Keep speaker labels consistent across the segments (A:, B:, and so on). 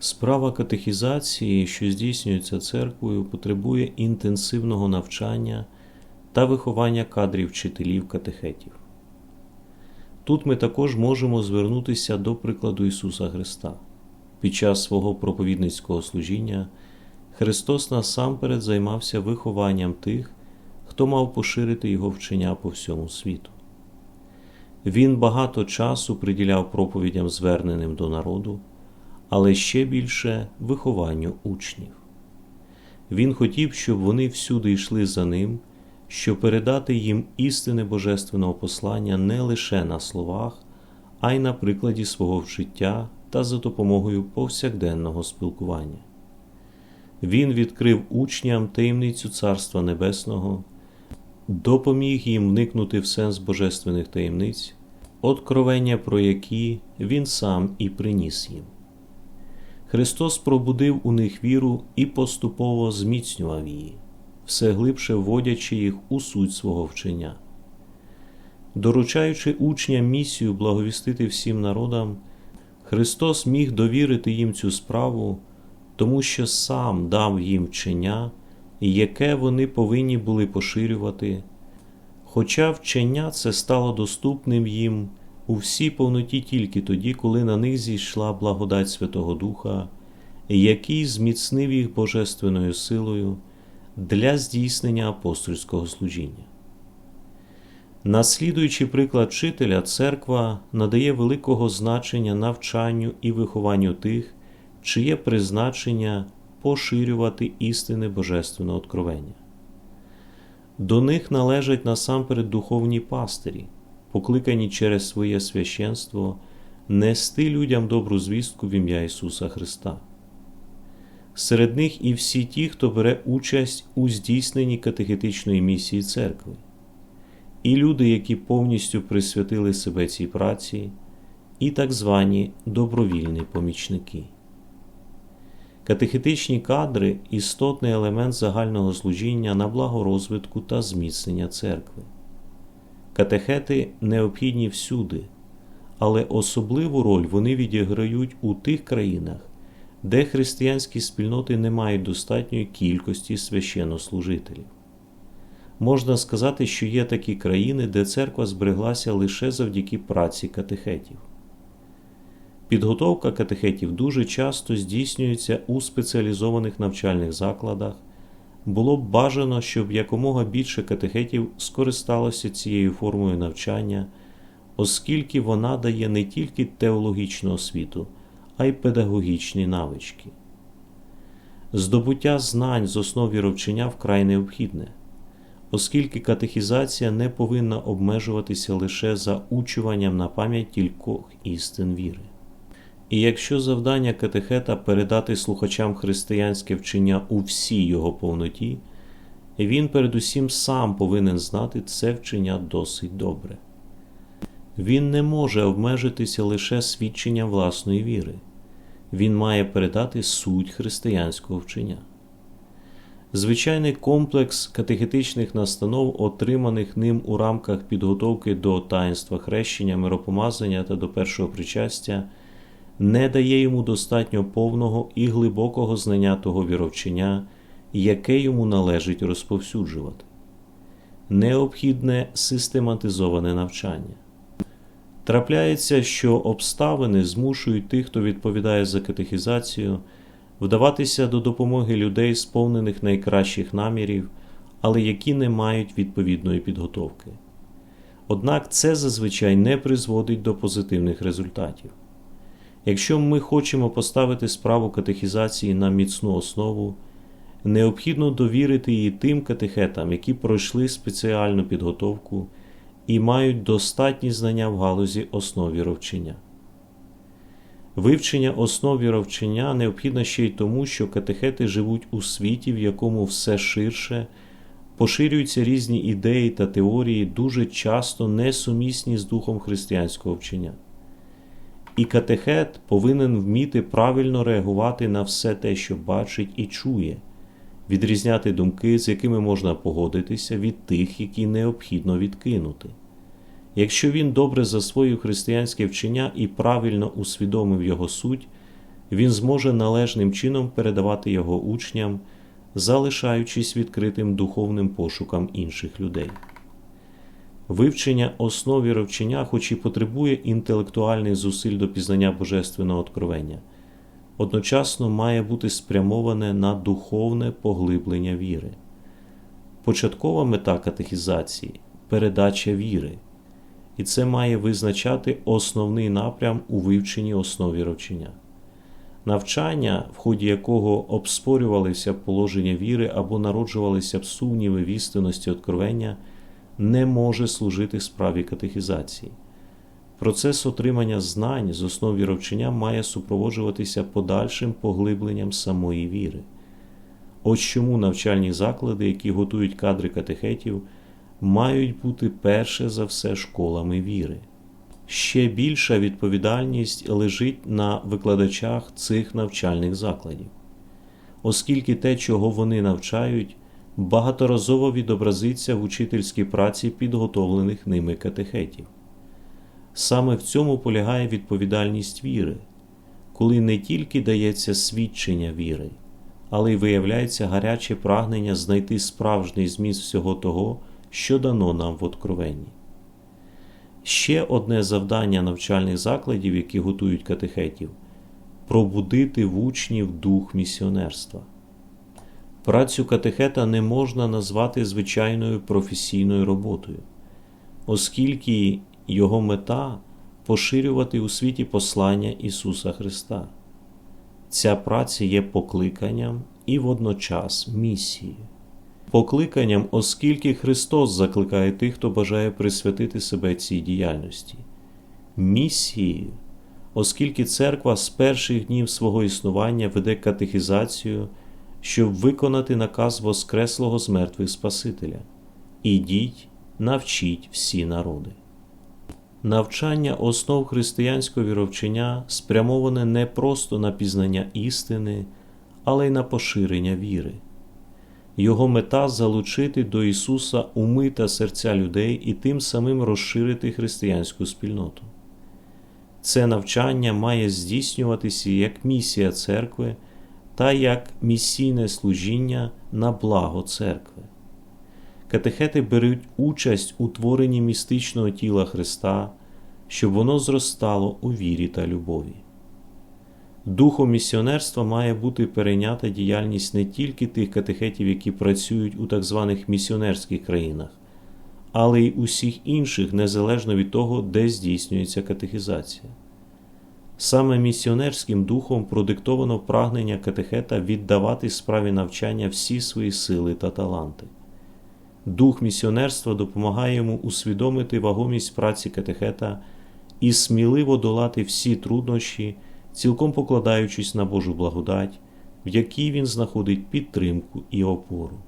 A: Справа катехізації, що здійснюється церквою, потребує інтенсивного навчання та виховання кадрів вчителів катехетів. Тут ми також можемо звернутися до прикладу Ісуса Христа. Під час свого проповідницького служіння Христос насамперед займався вихованням тих, хто мав поширити Його вчення по всьому світу. Він багато часу приділяв проповідям, зверненим до народу, але ще більше вихованню учнів. Він хотів, щоб вони всюди йшли за ним, щоб передати їм істини Божественного послання не лише на словах, а й на прикладі свого вчиття та за допомогою повсякденного спілкування. Він відкрив учням таємницю Царства Небесного, допоміг їм вникнути в сенс божественних таємниць, откровення про які Він сам і приніс їм. Христос пробудив у них віру і поступово зміцнював її, все глибше вводячи їх у суть свого вчення. Доручаючи учням місію благовістити всім народам, Христос міг довірити їм цю справу, тому що сам дав їм вчення, яке вони повинні були поширювати, хоча вчення це стало доступним їм у всій повноті тільки тоді, коли на них зійшла благодать Святого Духа, який зміцнив їх божественною силою для здійснення апостольського служіння. Наслідуючи приклад вчителя, церква надає великого значення навчанню і вихованню тих, чиє призначення поширювати істини Божественного откровення. До них належать насамперед духовні пастирі, покликані через своє священство нести людям добру звістку в ім'я Ісуса Христа. Серед них і всі ті, хто бере участь у здійсненні катехетичної місії церкви, і люди, які повністю присвятили себе цій праці, і так звані добровільні помічники. Катехетичні кадри істотний елемент загального служіння на благо розвитку та зміцнення церкви. Катехети необхідні всюди, але особливу роль вони відіграють у тих країнах, де християнські спільноти не мають достатньої кількості священнослужителів. Можна сказати, що є такі країни, де церква збереглася лише завдяки праці катехетів. Підготовка катехетів дуже часто здійснюється у спеціалізованих навчальних закладах. Було б бажано, щоб якомога більше катехетів скористалося цією формою навчання, оскільки вона дає не тільки теологічну освіту, а й педагогічні навички. Здобуття знань з основ віровчення вкрай необхідне, оскільки катехізація не повинна обмежуватися лише заучуванням на пам'ять кількох істин віри. І якщо завдання катехета передати слухачам християнське вчення у всій його повноті, він передусім сам повинен знати це вчення досить добре. Він не може обмежитися лише свідченням власної віри, він має передати суть християнського вчення. Звичайний комплекс катехетичних настанов, отриманих ним у рамках підготовки до таїнства хрещення, миропомазання та до першого причастя не дає йому достатньо повного і глибокого знання того віровчення, яке йому належить розповсюджувати. Необхідне систематизоване навчання. Трапляється, що обставини змушують тих, хто відповідає за катехізацію, вдаватися до допомоги людей, сповнених найкращих намірів, але які не мають відповідної підготовки. Однак це зазвичай не призводить до позитивних результатів. Якщо ми хочемо поставити справу катехізації на міцну основу, необхідно довірити її тим катехетам, які пройшли спеціальну підготовку і мають достатні знання в галузі основ віровчення. Вивчення основ віровчення необхідно ще й тому, що катехети живуть у світі, в якому все ширше, поширюються різні ідеї та теорії, дуже часто несумісні з духом християнського вчення. І катехет повинен вміти правильно реагувати на все те, що бачить і чує, відрізняти думки, з якими можна погодитися, від тих, які необхідно відкинути. Якщо він добре засвоїв християнське вчення і правильно усвідомив його суть, він зможе належним чином передавати його учням, залишаючись відкритим духовним пошукам інших людей. Вивчення основ віровчення, хоч і потребує інтелектуальних зусиль до пізнання божественного откровення, одночасно має бути спрямоване на духовне поглиблення віри. Початкова мета катехізації передача віри, і це має визначати основний напрям у вивченні основ віровчення. Навчання, в ході якого обспорювалися положення віри або народжувалися б сумніви в істинності откровення, не може служити справі катехізації. Процес отримання знань з основ віровчення має супроводжуватися подальшим поглибленням самої віри. Ось чому навчальні заклади, які готують кадри катехетів, мають бути перше за все школами віри. Ще більша відповідальність лежить на викладачах цих навчальних закладів, оскільки те, чого вони навчають, багаторазово відобразиться в учительській праці підготовлених ними катехетів. Саме в цьому полягає відповідальність віри, коли не тільки дається свідчення віри, але й виявляється гаряче прагнення знайти справжній зміст всього того, що дано нам в откровенні. Ще одне завдання навчальних закладів, які готують катехетів пробудити в учнів дух місіонерства. Працю катехета не можна назвати звичайною професійною роботою, оскільки його мета поширювати у світі послання Ісуса Христа. Ця праця є покликанням і водночас місією. Покликанням, оскільки Христос закликає тих, хто бажає присвятити себе цій діяльності, місією, оскільки церква з перших днів свого існування веде катехізацію, щоб виконати наказ Воскреслого з мертвих Спасителя Ідіть, навчіть всі народи. Навчання основ християнського віровчення спрямоване не просто на пізнання істини, але й на поширення віри. Його мета залучити до Ісуса уми та серця людей і тим самим розширити християнську спільноту. Це навчання має здійснюватися як місія церкви та як місійне служіння на благо церкви. Катехети беруть участь у творенні містичного тіла Христа, щоб воно зростало у вірі та любові. Духом місіонерства має бути перейнята діяльність не тільки тих катехетів, які працюють у так званих місіонерських країнах, але й усіх інших, незалежно від того, де здійснюється катехізація. Саме місіонерським духом продиктовано прагнення катехета віддавати справі навчання всі свої сили та таланти. Дух місіонерства допомагає йому усвідомити вагомість праці катехета і сміливо долати всі труднощі цілком покладаючись на Божу благодать, в якій він знаходить підтримку і опору.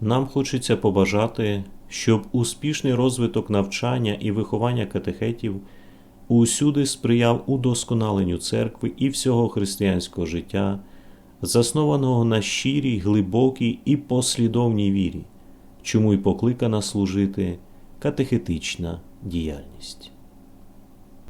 A: Нам хочеться побажати, щоб успішний розвиток навчання і виховання катехетів усюди сприяв удосконаленню церкви і всього християнського життя, заснованого на щирій, глибокій і послідовній вірі, чому й покликана служити катехетична діяльність.